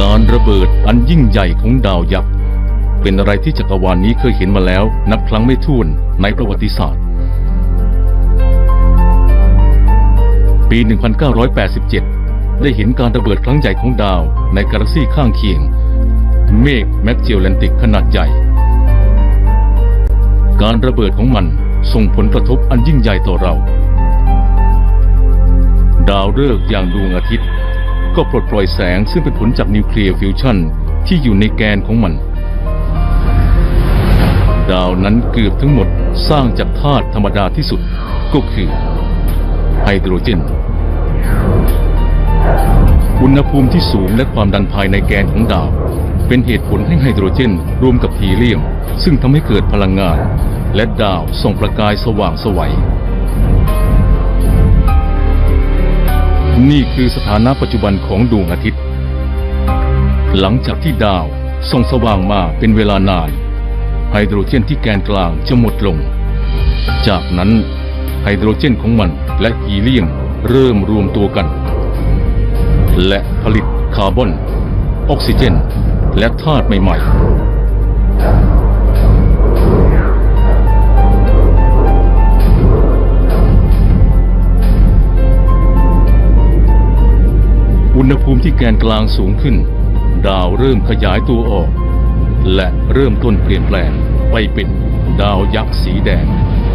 การระเบิดอันยิ่งใหญ่ของดาวยักษ์เป็นอะไรที่จักรวาลนี้เคยเห็นมาแล้ว นับครั้งไม่ถ้วนในประวัติศาสตร์ ปี 1987 ได้เห็นการระเบิดครั้งใหญ่ของดาวในกาแล็กซีข้างเคียง เมฆแมกเจลแลนติกขนาดใหญ่ การระเบิดของมันส่งผลกระทบอันยิ่งใหญ่ต่อเรา ดาวฤกษ์อย่างดวงอาทิตย์ ก็ปลดปล่อยแสงซึ่งเป็นผลจากนิวเคลียร์ฟิวชันที่อยู่ในแกนของมัน ดาวนั้นเกือบทั้งหมดสร้างจากธาตุธรรมดาที่สุดก็คือไฮโดรเจน อุณหภูมิที่สูงและความดันภายในแกนของดาว เป็นเหตุผลให้ไฮโดรเจนรวมกับฮีเลียม ซึ่งทำให้เกิดพลังงาน และดาวส่งประกายสว่างสวัย นี่คือสถานะปัจจุบันของดวงอาทิตย์ หลังจากที่ดาวส่องสว่างมาเป็นเวลานาน ไฮโดรเจนที่แกนกลางจะหมดลง จากนั้นไฮโดรเจนของมันและฮีเลียมเริ่มรวมตัวกัน และผลิตคาร์บอน ออกซิเจน และธาตุใหม่ ๆ ณหภูมิที่แกนกลางสูงขึ้น ดาวเริ่มขยายตัวออก และเริ่มต้นเปลี่ยนแปลงไปเป็นดาวยักษ์สีแดง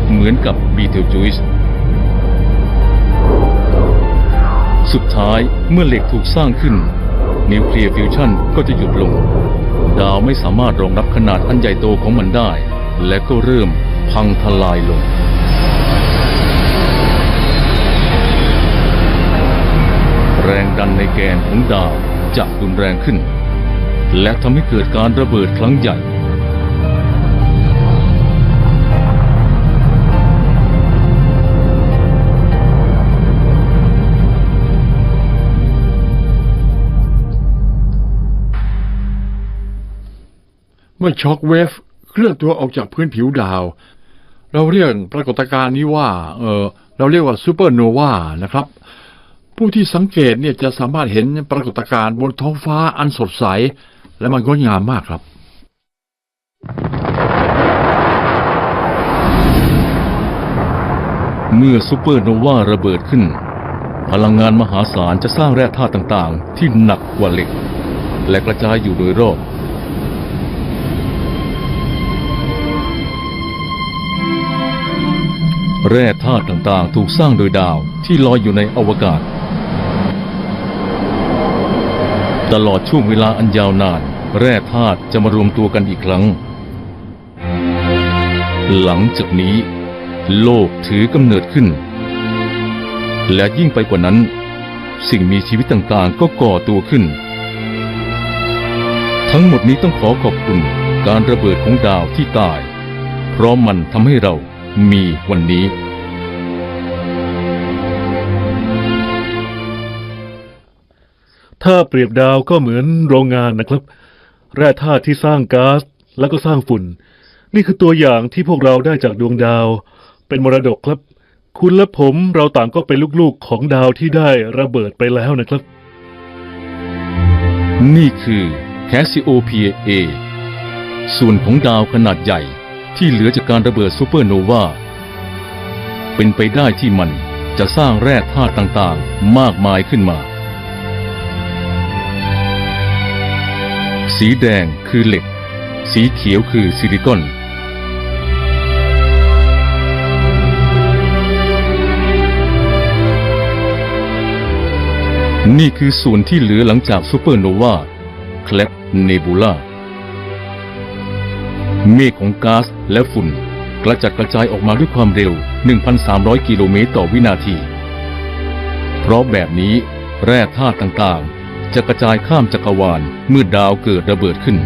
เหมือนกับบีเทลจูสสุดท้ายเมื่อเหล็กถูกสร้างขึ้น นิวเคลียร์ฟิวชันก็จะหยุดลง ดาวไม่สามารถรองรับขนาดอันใหญ่โตของมันได้ และก็เริ่มพังทลายลง แรงดันในแกนของดาวจะรุนแรงขึ้น และทำให้เกิดการระเบิดครั้งใหญ่เมื่อช็อคเวฟเคลื่อนตัวออกจากพื้นผิวดาว เราเรียกปรากฏการณ์นี้ว่า เออเราเรียกว่าซูเปอร์โนวานะครับ ผู้ที่สังเกตเนี่ยจะสามารถเห็นปรากฏการณ์บนท้องฟ้าอันสดใส และมันงดงามมากครับ เมื่อซูเปอร์โนวาระเบิดขึ้น พลังงานมหาศาลจะสร้างแร่ธาตุต่างๆ ที่หนักกว่าเหล็ก และกระจายอยู่โดยรอบแร่ธาตุต่างๆ ถูกสร้างโดยดาวที่ลอยอยู่ในอวกาศ ตลอดช่วงเวลาอันยาวนาน แร่ธาตุจะมารวมตัวกันอีกครั้ง หลังจากนี้ โลกถือกำเนิดขึ้น และยิ่งไปกว่านั้น สิ่งมีชีวิตต่างๆ ก็ก่อตัวขึ้น ทั้งหมดนี้ต้องขอขอบคุณการระเบิดของดาวที่ตาย เพราะมันทำให้เรามีวันนี้ ถ้าเปรียบดาวก็เหมือนโรงงานนะครับ แร่ธาตุที่สร้างก๊าซแล้วก็สร้างฝุ่น นี่คือตัวอย่างที่พวกเราได้จากดวงดาว เป็นมรดกครับ คุณและผมเราต่างก็เป็นลูกๆของดาวที่ได้ระเบิดไปแล้วนะครับ นี่คือ Cassiopeia A ส่วนของดาวขนาดใหญ่ที่เหลือจากการระเบิดซูเปอร์โนวาเป็นไปได้ที่มันจะสร้างแร่ธาตุต่างๆ มากมายขึ้นมา สีแดงคือเหล็ก สีเขียวคือซิลิคอนนี่คือส่วนที่เหลือหลังจากซูเปอร์โนวาแคลปเนบูลาเมฆของก๊าซและฝุ่นกระจัดกระจายออกมาด้วยความเร็ว 1,300 กิโลเมตรต่อวินาที เพราะแบบนี้แร่ธาตุต่างๆ จะกระจายข้ามจักรวาลเมื่อดาวเกิดระเบิดขึ้น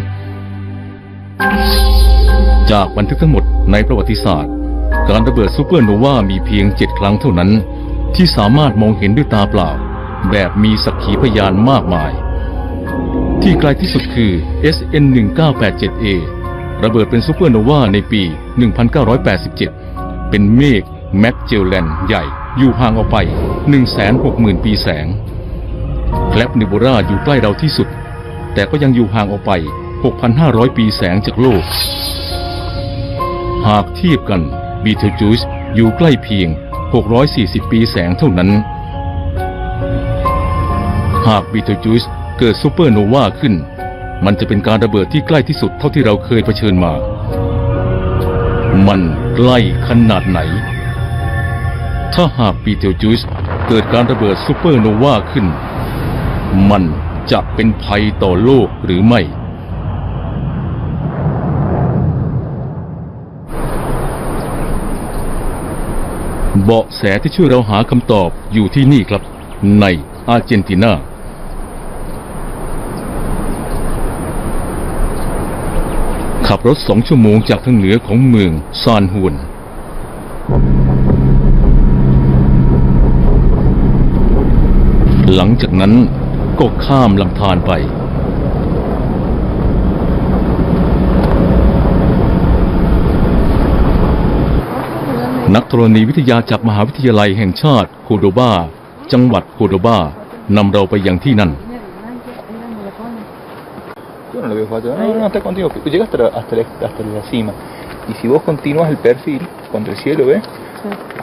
จากบันทึกทั้งหมดในประวัติศาสตร์ การระเบิดซูเปอร์โนวามีเพียง7ครั้งเท่านั้น ที่สามารถมองเห็นด้วยตาเปล่า แบบมีสักขีพยานมากมาย ที่ไกลที่สุดคือ SN 1987A ระเบิดเป็นซูเปอร์โนวาในปี 1987 เป็นเมฆแมกเจลแลนใหญ่อยู่ห่างออกไป 160,000 ปีแสง แคลปนิโบราอยู่ใกล้เราที่สุด แต่ก็ยังอยู่ห่างออกไป 6,500 ปีแสงจากโลก หากเทียบกันบีเทลจูสอยู่ใกล้เพียง 640 ปีแสงเท่านั้น หากบีเทลจูสเกิดซูเปอร์โนวาขึ้น มันจะเป็นการระเบิดที่ใกล้ที่สุดเท่าที่เราเคยเผชิญมา มันใกล้ขนาดไหน ถ้าหากบีเทลจูสเกิดการระเบิดซูเปอร์โนวาขึ้น มันจะเป็นภัยต่อโลกหรือไม่ เบาะแสที่ช่วยเราหาคำตอบอยู่ที่นี่ครับ ในอาร์เจนตินาขับรถสองชั่วโมงจากทางเหนือของเมืองซานฮวนหลังจากนั้น ก็ข้ามลำธารไป นักธรณีวิทยาจากมหาวิทยาลัยแห่งชาติโคโดบา จังหวัดโคโดบานำเราไปยังที่นั่น Yo no lo veo fallo. No, no, está contigo. Llega hasta la, hasta la, hasta la cima. Y si vos continúas el perfil contra el cielo, ¿ves?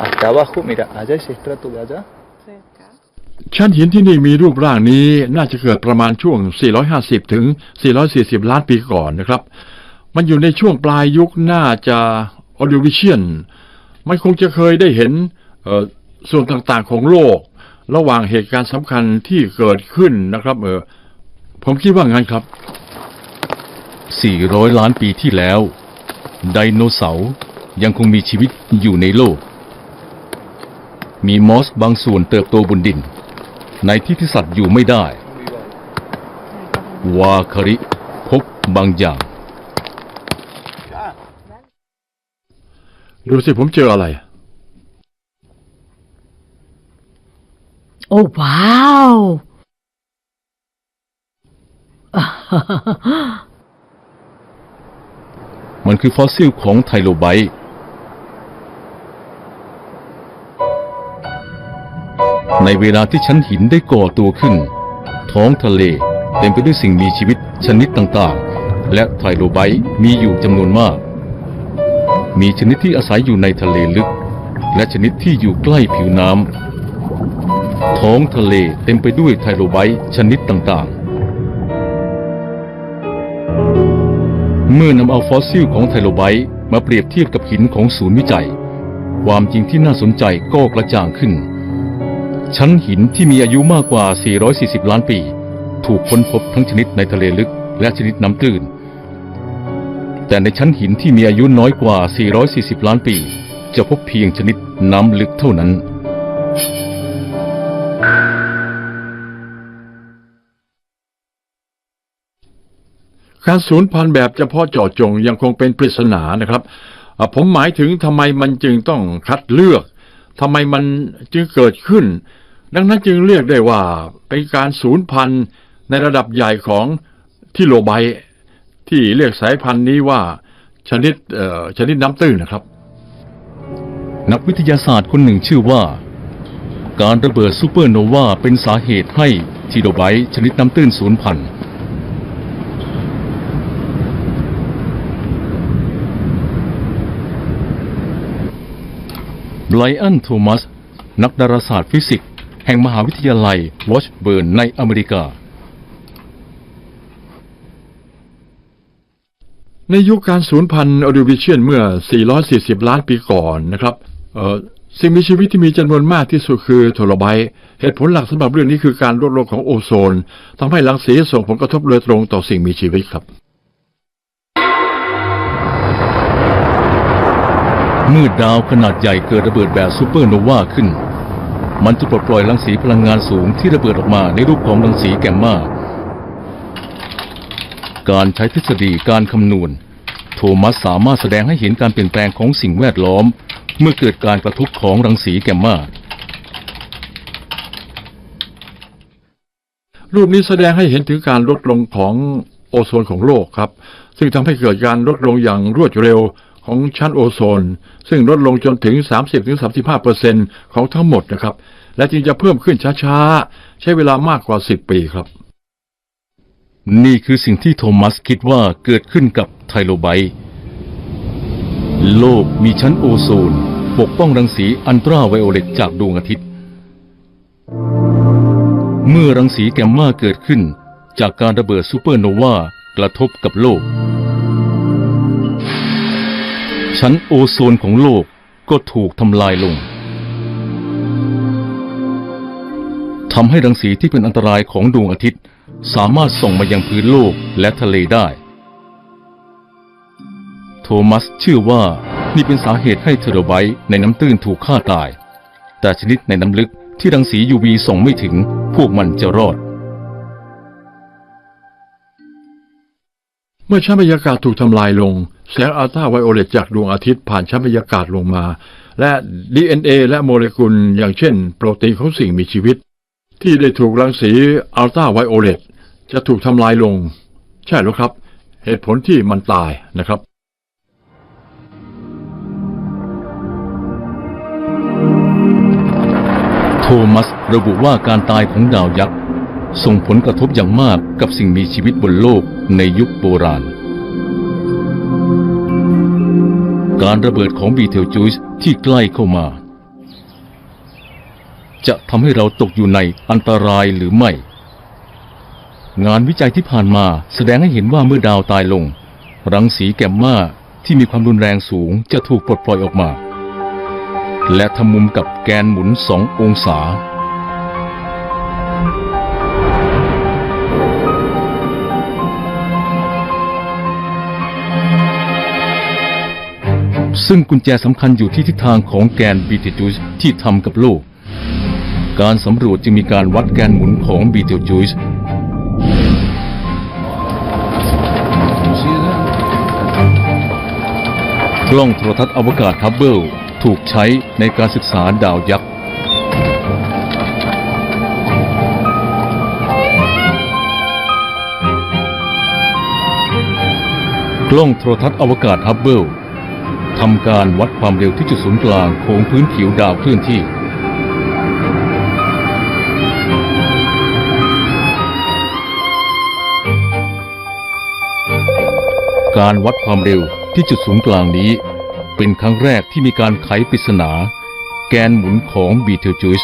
Hasta abajo, mira, allá ese estrato de allá. ชั้นหินที่นี่มีรูปร่างนี้น่าจะเกิดประมาณช่วง 450 ถึง 440 ล้านปีก่อนนะครับ มันอยู่ในช่วงปลายยุคน่าจะออดิวิเชียน มันคงจะเคยได้เห็นส่วนต่างๆของโลก ระหว่างเหตุการณ์สำคัญที่เกิดขึ้นนะครับเออผมคิดว่างั้นครับ 400 ล้านปีที่แล้ว ไดโนเสาร์ยังคงมีชีวิตอยู่ในโลก มีมอสบางส่วนเติบโตบนดิน ในที่ที่สัตว์อยู่ไม่ได้ วาคาริพบบางอย่าง ดูสิผมเจออะไร โอ้ว้าว มันคือฟอสซิลของไทโลไบต์ ในเวลาที่ชั้นหินได้ก่อตัวขึ้น ท้องทะเลเต็มไปด้วยสิ่งมีชีวิตชนิดต่างๆ และไทโลไบต์มีอยู่จำนวนมาก มีชนิดที่อาศัยอยู่ในทะเลลึก และชนิดที่อยู่ใกล้ผิวน้ำท้องทะเลเต็มไปด้วยไทโลไบต์ชนิดต่างๆ เมื่อนำเอาฟอสซิลของไทโลไบต์มาเปรียบเทียบกับหินของศูนย์วิจัย ความจริงที่น่าสนใจก็กระจ่างขึ้น ชั้นหินที่มีอายุมากกว่า 440 ล้านปี ถูกค้นพบทั้งชนิดในทะเลลึกและชนิดน้ำตื้น แต่ในชั้นหินที่มีอายุน้อยกว่า 440 ล้านปี จะพบเพียงชนิดน้ำลึกเท่านั้น การสูญพันธุ์แบบเฉพาะเจาะจงยังคงเป็นปริศนานะครับ ผมหมายถึงทำไมมันจึงต้องคัดเลือก ทำไมมันจึงเกิดขึ้น ดังนั้นจึงเรียกได้ว่าเป็นการสูญพันธุ์ในระดับใหญ่ของทีโลไบที่เรียกสายพันธุ์นี้ว่าชนิดชนิดน้ำตื้นนะครับ นักวิทยาศาสตร์คนหนึ่งชื่อว่า การระเบิดซูเปอร์โนวาเป็นสาเหตุให้ทีโดไบชนิดน้ำตื้นสูญพันธุ์ ไบรอันโทมัส นักดาราศาสตร์ฟิสิกส์แห่งมหาวิทยาลัยวอชเบิร์นในอเมริกา ในยุคการสูญพันธุ์ออดิวิเชียนเมื่อ 440 ล้านปีก่อนนะครับสิ่งมีชีวิตที่มีจำนวนมากที่สุดคือโทรไบต์เหตุผลหลักสำหรับเรื่องนี้คือการลดลงของโอโซนทำให้รังสีส่งผลกระทบโดยตรงต่อสิ่งมีชีวิตครับ เมื่อดาวขนาดใหญ่เกิดระเบิดแบบซูเปอร์โนวาขึ้น มันจะปลดปล่อยรังสีพลังงานสูงที่ระเบิดออกมาในรูปของรังสีแกมมา การใช้ทฤษฎีการคำนวณ โทมัสสามารถแสดงให้เห็นการเปลี่ยนแปลงของสิ่งแวดล้อม เมื่อเกิดการกระทบของรังสีแกมมารูปนี้แสดงให้เห็นถึงการลดลงของโอโซนของโลกครับ ซึ่งทำให้เกิดการลดลงอย่างรวดเร็ว ของชั้นโอโซน ซึ่งลดลงจนถึง 30-35เปอร์เซ็นของทั้งหมดนะครับ และจึงจะเพิ่มขึ้นช้าๆ ใช้เวลามากกว่า 10 ปีครับ นี่คือสิ่งที่โทมัสคิดว่าเกิดขึ้นกับไทโลไบต์โลกมีชั้นโอโซน ปกป้องรังสีอันตราไวโอเลตจากดวงอาทิตย์ เมื่อรังสีแกมมาเกิดขึ้น จากการระเบิดซูเปอร์โนวากระทบกับโลก ชั้นโอโซนของโลกก็ถูกทำลายลงทำให้รังสีที่เป็นอันตรายของดวงอาทิตย์ สามารถส่งมายังพื้นโลกและทะเลได้ โทมัสเชื่อว่านี่เป็นสาเหตุให้เทอร์ไบต์ในน้ำตื้นถูกฆ่าตาย แต่ชนิดในน้ำลึกที่รังสี UV ส่งไม่ถึงพวกมันจะรอด เมื่อชั้นบรรยากาศถูกทำลายลง แสงอัลตราไวโอเลตจากดวงอาทิตย์ผ่านชั้นบรรยากาศลงมา และ DNA และโมเลกุลอย่างเช่น โปรตีนของสิ่งมีชีวิต ที่ได้ถูกรังสีอัลตราไวโอเลตจะถูกทำลายลง ใช่แล้วครับ เหตุผลที่มันตายนะครับโทมัสระบุว่าการตายของดาวยักษ์ส่งผลกระทบอย่างมากกับสิ่งมีชีวิตบนโลกในยุคโบราณ การระเบิดของบีเทลจูสที่ใกล้เข้ามา จะทำให้เราตกอยู่ในอันตรายหรือไม่ งานวิจัยที่ผ่านมาแสดงให้เห็นว่าเมื่อดาวตายลง รังสีแกมมาที่มีความรุนแรงสูงจะถูกปลดปล่อยออกมา และทำมุมกับแกนหมุนสององศา ซึ่งกุญแจสำคัญอยู่ที่ทิศทางของแกนบีเทลจูสที่ทำกับโลก การสำรวจจึงมีการวัดแกนหมุนของบีเทลจูสกล้องโทรทัศน์อวกาศฮับเบิลถูกใช้ในการศึกษาดาวยักษ์ กล้องโทรทัศน์อวกาศฮับเบิลำการวัดความเร็วที่จุดศูนย์กลางของพื้นผิวดาวเคลื่อนที่ การวัดความเร็วที่จุดศูนย์กลางนี้ เป็นครั้งแรกที่มีการไขปริศนา แกนหมุนของบีเทลจูส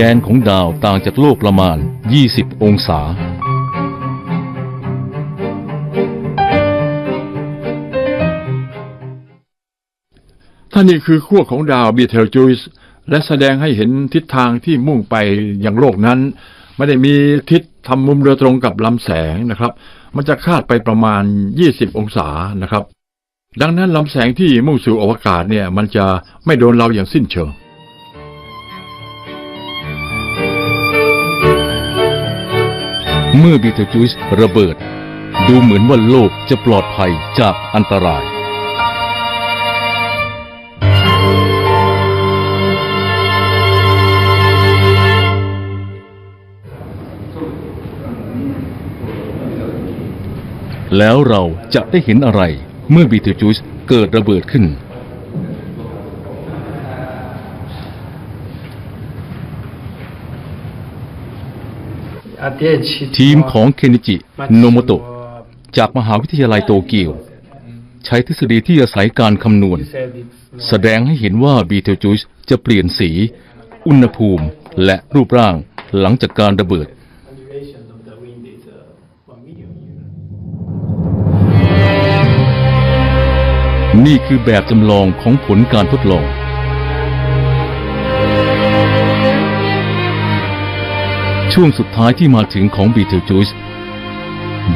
กนของดาวต่างจากโลกประมาณ 20 องศา ท่านี่คือขั้วของดาวบีเทลจูสและแสดงให้เห็นทิศทางที่มุ่งไปยังโลกนั้น ไม่ได้มีทิศทำมุมโดยตรงกับลำแสงนะครับ มันจะคาดไปประมาณ 20 องศานะครับ ดังนั้นลำแสงที่มุ่งสู่อวกาศเนี่ย มันจะไม่โดนเราอย่างสิ้นเชิง เมื่อบีเทลจูสระเบิด ดูเหมือนว่าโลกจะปลอดภัยจากอันตราย แล้วเราจะได้เห็นอะไรเมื่อบีเทลจูสเกิดระเบิดขึ้น ทีมของเคนจิโนโมโตะจากมหาวิทยาลัยโตเกียวใช้ทฤษฎีที่อาศัยการคำนวณ แสดงให้เห็นว่าบีเทลจูสจะเปลี่ยนสี อุณหภูมิและรูปร่างหลังจากการระเบิด นี่คือแบบจำลองของผลการทดลอง ช่วงสุดท้ายที่มาถึงของบีเทลจูส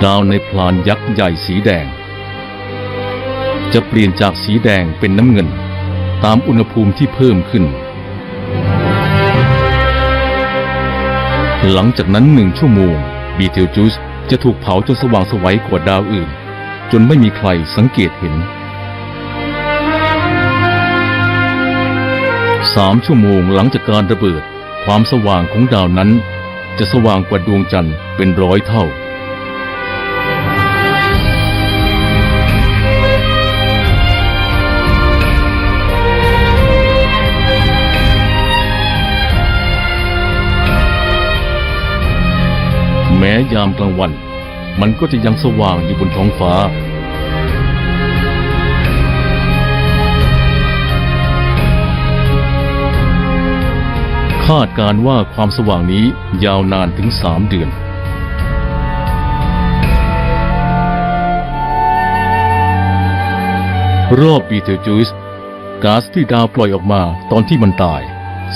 ดาวในพลานยักษ์ใหญ่สีแดง จะเปลี่ยนจากสีแดงเป็นน้ำเงิน ตามอุณหภูมิที่เพิ่มขึ้น หลังจากนั้นหนึ่งชั่วโมงบีเทลจูสจะถูกเผาจนสว่างสวัยกว่าดาวอื่น จนไม่มีใครสังเกตเห็นสามชั่วโมงหลังจากการระเบิด ความสว่างของดาวนั้น จะสว่างกว่าดวงจันทร์เป็นร้อยเท่า แม้ยามกลางวัน มันก็จะยังสว่างอยู่บนท้องฟ้า คาดการว่าความสว่างนี้ยาวนานถึงสามเดือนรอบบีเทลจูสก๊าซที่ดาวปล่อยออกมาตอนที่มันตาย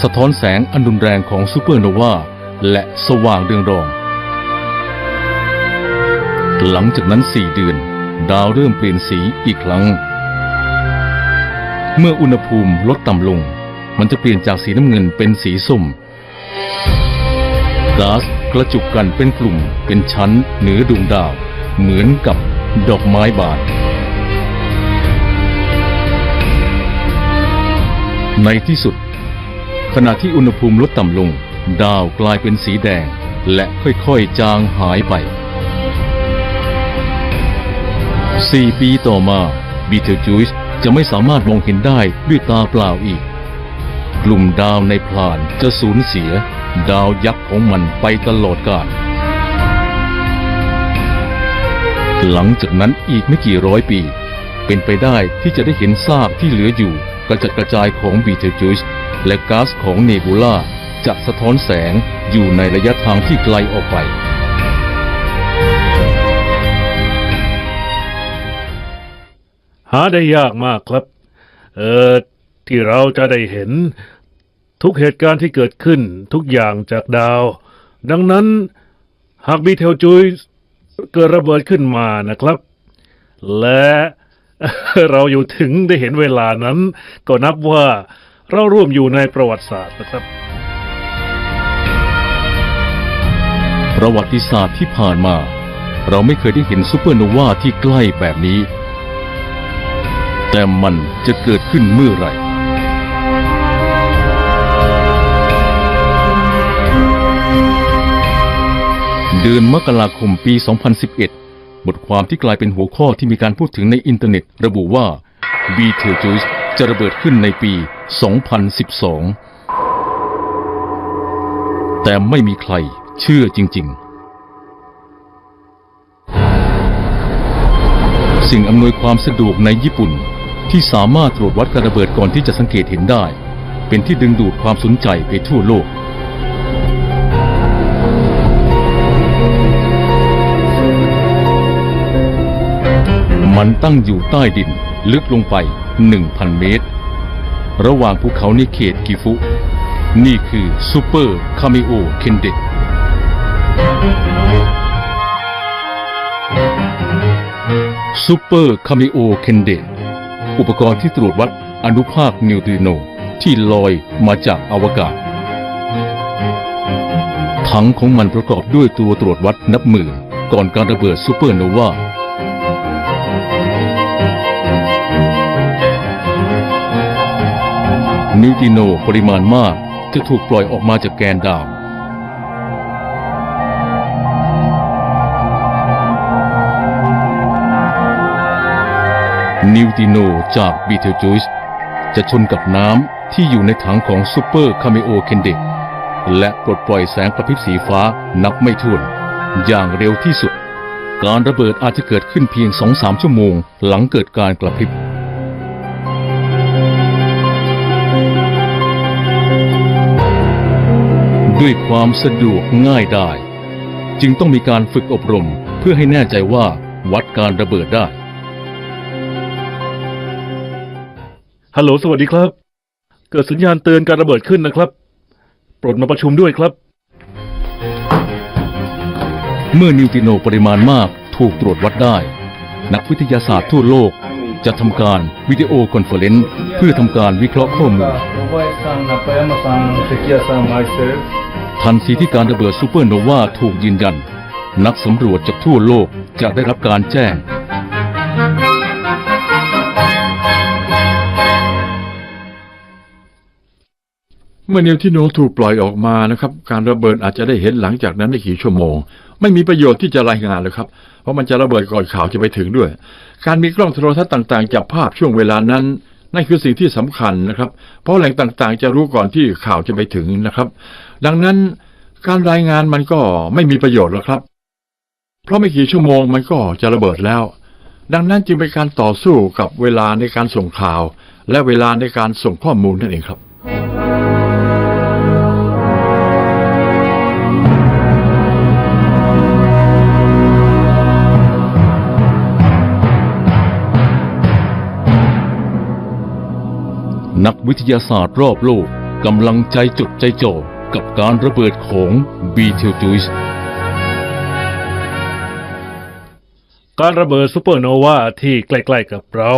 สะท้อนแสงอันรุนแรงของซูเปอร์โนวาและสว่างเรืองรอง หลังจากนั้นสี่เดือน ดาวเริ่มเปลี่ยนสีอีกครั้ง เมื่ออุณหภูมิลดต่ำลง มันจะเปลี่ยนจากสีน้ำเงินเป็นสีส้มก๊าซกระจุกกันเป็นกลุ่มเป็นชั้นเหนือดวงดาว เหมือนกับดอกไม้บานในที่สุด ขณะที่อุณหภูมิลดต่ำลง ดาวกลายเป็นสีแดง และค่อยๆจางหายไปสี่ปีต่อมาบีเทลจูสจะไม่สามารถมองเห็นได้ด้วยตาเปล่าอีกก ลุ่มดาวในพลานจะสูญเสีย ดาวยักษ์ของมันไปตลอดกาลหลังจากนั้นอีกไม่กี่ร้อยปี เป็นไปได้ที่จะได้เห็นซากที่เหลืออยู่กระจัดกระจายของบีเทลจูสและก๊าซของเนบูล่าจะสะท้อนแสงอยู่ในระยะทางที่ไกลออกไป หาได้ยากมากครับ เออที่เราจะได้เห็น ทุกเหตุการณ์ที่เกิดขึ้นทุกอย่างจากดาว ดังนั้นหากมีเทลจุยเกิดระเบิดขึ้นมานะครับ และเราอยู่ถึงได้เห็นเวลานั้น ก็นับว่าเราร่วมอยู่ในประวัติศาสตร์นะครับ ประวัติศาสตร์ที่ผ่านมา เราไม่เคยได้เห็นซูเปอร์โนวาที่ใกล้แบบนี้ แต่มันจะเกิดขึ้นเมื่อไหร่ เดือนมกราคมปี 2011 บทความที่กลายเป็นหัวข้อที่มีการพูดถึงในอินเทอร์เน็ต ระบุว่า b e t e l g e u s จะระเบิดขึ้นในปี 2012 แต่ไม่มีใครเชื่อจริง ๆ สิ่งอำนวยความสะดวกในญี่ปุ่น ที่สามารถตรวจวัดการระเบิดก่อนที่จะสังเกตเห็นได้ เป็นที่ดึงดูดความสนใจไปทั่วโลก มันตั้งอยู่ใต้ดินลึกลงไป 1,000 เมตร ระหว่างภูเขาในเขตกิฟุ นี่คือซูเปอร์คาเมโอเคนเดตซูเปอร์คาเมโอเคนเดตอุปกรณ์ที่ตรวจวัดอนุภาคนิวตริโนที่ลอยมาจากอวกาศ ถังของมันประกอบด้วยตัวตรวจวัดนับหมื่นก่อนการระเบิดซูเปอร์โนวา นิวติโนปริมาณมากจะถูกปล่อยออกมาจากแกนดาว นิวติโนจากบีเทลจูสจะชนกับน้ำที่อยู่ในถังของซูเปอร์คาเมโอเคนเดตและปลดปล่อยแสงกระพริบสีฟ้านับไม่ถ้วน อย่างเร็วที่สุด การระเบิดอาจจะเกิดขึ้นเพียง2-3ชั่วโมง หลังเกิดการกระพริบ ด้วยความสะดวกง่ายได้ จึงต้องมีการฝึกอบรมเพื่อให้แน่ใจว่าวัดการระเบิดได้ ฮัลโหลสวัสดีครับ เกิดสัญญาณเตือนการระเบิดขึ้นนะครับ โปรดมาประชุมด้วยครับ เมื่อนิวตริโนปริมาณมากถูกตรวจวัดได้ นักวิทยาศาสตร์ทั่วโลก จัดทำการวิดีโอคอนเฟอเรนซ์เพื่อทำการวิเคราะห์ข้อมูลทันทีที่การระเบิดซูเปอร์โนวาถูกยืนยัน นักสำรวจจากทั่วโลกจะได้รับการแจ้ง เมื่อนิวทิโนถูกปล่อยออกมานะครับ การระเบิดอาจจะได้เห็นหลังจากนั้นไม่กี่ชั่วโมง ไม่มีประโยชน์ที่จะรายงานเลยครับ เพราะมันจะระเบิดก่อนข่าวจะไปถึงด้วย การมีกล้องโทรทัศน์ต่างๆ จับภาพช่วงเวลานั้น นั่นคือสิ่งที่สำคัญนะครับ เพราะแหล่งต่างๆ จะรู้ก่อนที่ข่าวจะไปถึงนะครับ ดังนั้นการรายงานมันก็ไม่มีประโยชน์หรอกครับ เพราะไม่กี่ชั่วโมงมันก็จะระเบิดแล้ว ดังนั้นจึงเป็นการต่อสู้กับเวลาในการส่งข่าว และเวลาในการส่งข้อมูลนั่นเองครับ วิทยาศาสตร์รอบโลกกำลังใจจดใจจ่อกับการระเบิดของบีเทลจูสการระเบิดซูเปอร์โนวาที่ใกล้ๆกับเรา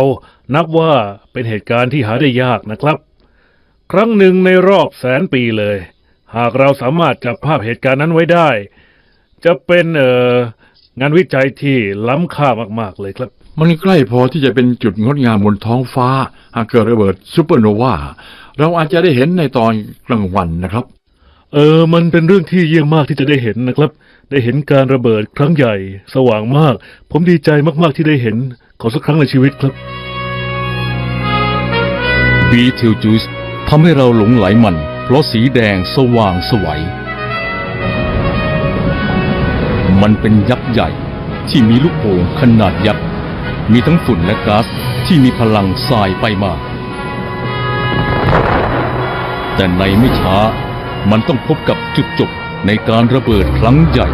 นับว่าเป็นเหตุการณ์ที่หาได้ยากนะครับ ครั้งหนึ่งในรอบแสนปีเลย หากเราสามารถจับภาพเหตุการณ์นั้นไว้ได้ จะเป็นเอ่องานวิจัยที่ล้ำค่ามากๆเลยครับ มันใกล้พอที่จะเป็นจุดงดงามบนท้องฟ้า หากเกิดระเบิดซูเปอร์โนวาเราอาจจะได้เห็นในตอนกลางวันนะครับ เออ มันเป็นเรื่องที่เยี่ยมมากที่จะได้เห็นนะครับ ได้เห็นการระเบิดครั้งใหญ่ สว่างมาก ผมดีใจมากๆที่ได้เห็น ขอสักครั้งในชีวิตครับบีเทลจูสทำให้เราหลงไหลมัน เพราะสีแดงสว่างสวัย มันเป็นยักษ์ใหญ่ที่มีลูกโป่งขนาดยักษ์ มีทั้งฝุ่นและก๊าซที่มีพลังสายไปมา แต่ในไม่ช้ามันต้องพบกับจุดจบในการระเบิดครั้งใหญ่